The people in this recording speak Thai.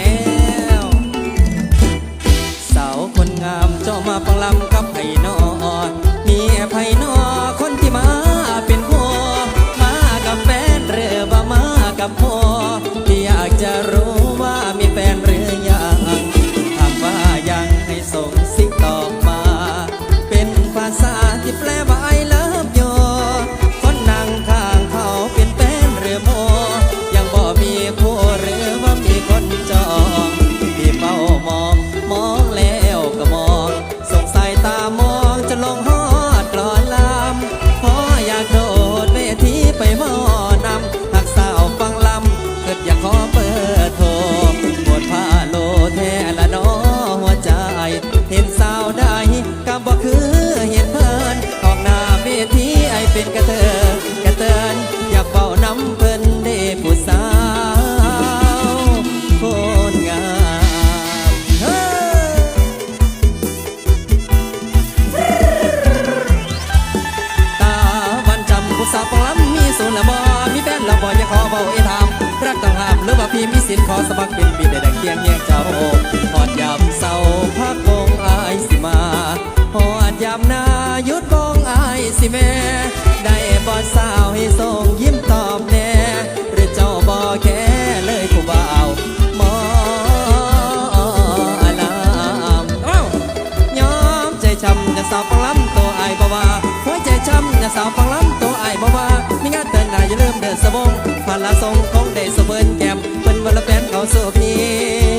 แล้ว สาวคนงามเจ้ามาฟังลำกับไผ่นอมีไผ่นอคนที่มาเป็นพ่อมากับแฟนเรือบมากับพ่อที่อยากจะรู้ ป็นกระเทอกระเตินอยากเฝ้าน้ำเพิ่นได้ผู้สาวคนงามเฮ้ตาวันจำผู้สาวปล้ำมีศูนย์ละบอมีแฟนละบออย่าขอเบาเอทามรักต้องห้ามหรือว่าพี่มีสินขอสมัครเป็นปีได้ดังเคียงแยงเจ้าหอดยำมเศร้าพักองอายสิมาหอดยำนายุดบองอายสิแม่ ได้บอดสาวให้ส่งยิ้มตอบแน่หรือเจ้าบอแค่เลยผู้บ่าวหมอลำเอ้ายอมใจช้ำจะสาวฟังล้ำตัวไอ้ายบ่ว่าหัวใจช้ำจะสาวฟังล้ำตัวไอ้ายบ่ว่ามีงานเตือนน้าอย่าลืมเดินสะบงผ่านละทรงคงได้สะเบินแก้มเป็นวันละแฟนเขาสู่พี่